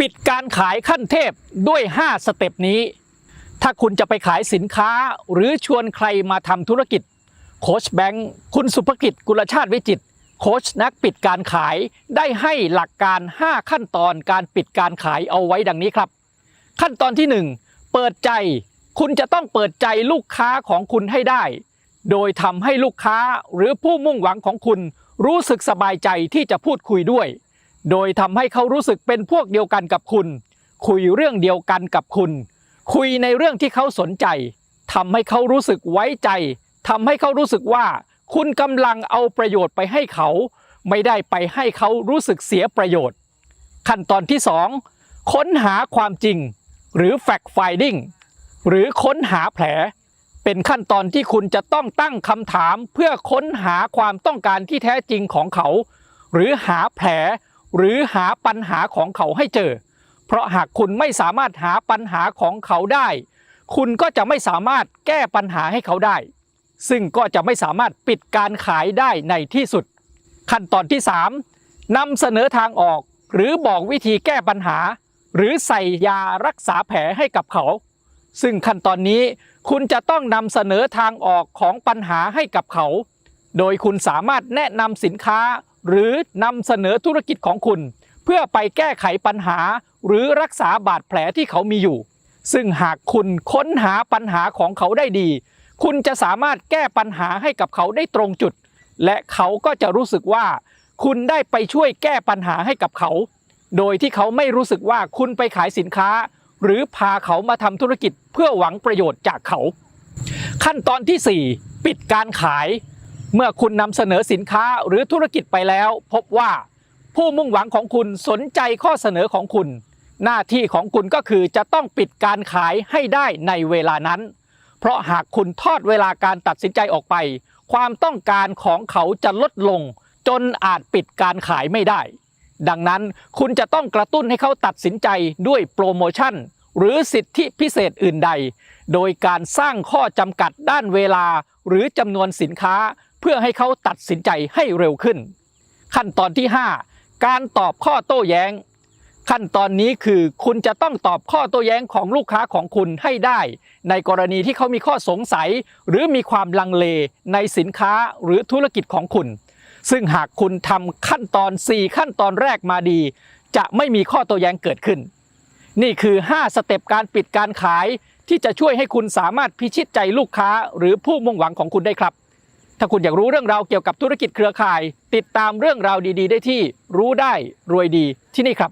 ปิดการขายขั้นเทพด้วย 5 สเต็ปนี้ ถ้าคุณจะไปขายสินค้าหรือชวนใครมาทำธุรกิจ โคชแบงค์คุณสุภกิจกุลชาติวิจิตโคชนักปิดการขายได้ให้หลักการ 5 ขั้นตอนการปิดการขายเอาไว้ดังนี้ครับ ขั้นตอนที่ 1 เปิดใจ คุณจะต้องเปิดใจลูกค้าของคุณให้ได้ โดยทำให้ลูกค้าหรือผู้มุ่งหวังของคุณรู้สึกสบายใจที่จะพูดคุยด้วย โดยทำให้เขารู้สึกเป็นพวกเดียวกันกับคุณ คุยเรื่องเดียวกันกับคุณ คุยในเรื่องที่เขาสนใจทำให้เขารู้สึกไว้ใจทำให้เขารู้สึกว่า คุณกำลังเอาประโยชน์ไปให้เขา ไม่ได้ไปให้เขารู้สึกเสียประโยชน์ ขั้นตอนที่ 2 ค้นหาความจริง หรือ fact finding หรือค้นหาแผล เป็นขั้นตอนที่คุณจะต้องตั้งคำถาม เพื่อค้นหาความต้องการที่แท้จริงของเขา หรือหาแผล หรือหาปัญหาของเขาให้เจอ เพราะหากคุณไม่สามารถหาปัญหาของเขาได้ คุณก็จะไม่สามารถแก้ปัญหาให้เขาได้ ซึ่งก็จะไม่สามารถปิดการขายได้ในที่สุด ขั้นตอนที่ 3นำเสนอทางออก หรือบอกวิธีแก้ปัญหา หรือใส่ยารักษาแผลให้กับเขา ซึ่งขั้นตอนนี้คุณจะต้องนำเสนอทางออกของปัญหาให้กับเขา โดยคุณสามารถแนะนำสินค้า หรือนำเสนอธุรกิจของคุณ เพื่อไปแก้ไขปัญหา หรือรักษาบาดแผลที่เขามีอยู่ ซึ่งหากคุณค้นหาปัญหาของเขาได้ดี คุณจะสามารถแก้ปัญหาให้กับเขาได้ตรงจุด และเขาก็จะรู้สึกว่า คุณได้ไปช่วยแก้ปัญหาให้กับเขา โดยที่เขาไม่รู้สึกว่าคุณไปขายสินค้า หรือพาเขามาทำธุรกิจเพื่อหวังประโยชน์จากเขา ขั้นตอนที่ 4 ปิดการขาย เมื่อคุณนำเสนอสินค้าหรือธุรกิจไปแล้ว พบว่าผู้มุ่งหวังของคุณสนใจข้อเสนอของคุณ หน้าที่ของคุณก็คือจะต้องปิดการขายให้ได้ในเวลานั้น เพราะหากคุณทอดเวลาการตัดสินใจออกไป ความต้องการของเขาจะลดลง จนอาจปิดการขายไม่ได้ ดังนั้นคุณจะต้องกระตุ้นให้เขาตัดสินใจด้วยโปรโมชั่นหรือสิทธิพิเศษอื่นใด โดยการสร้างข้อจำกัดด้านเวลาหรือจำนวนสินค้า เพื่อให้เขาตัดสินใจให้เร็วขึ้น ขั้นตอนที่ 5 การตอบข้อโต้แย้ง ขั้นตอนนี้คือคุณจะต้องตอบข้อโต้แย้งของลูกค้าของคุณให้ได้ ในกรณีที่เขามีข้อสงสัย หรือมีความลังเลในสินค้าหรือธุรกิจของคุณ ซึ่งหากคุณทำขั้นตอน 4 ขั้นตอนแรกมาดี จะไม่มีข้อโต้แย้งเกิดขึ้น นี่คือ 5 สเต็ปการปิดการขายที่จะช่วยให้คุณสามารถพิชิตใจลูกค้าหรือผู้มุ่งหวังของคุณได้ครับ ถ้าคุณอยากรู้เรื่องราวเกี่ยวกับธุรกิจเครือข่าย ติดตามเรื่องราวดี ๆ ได้ที่รู้ได้รวยดีที่นี่ครับ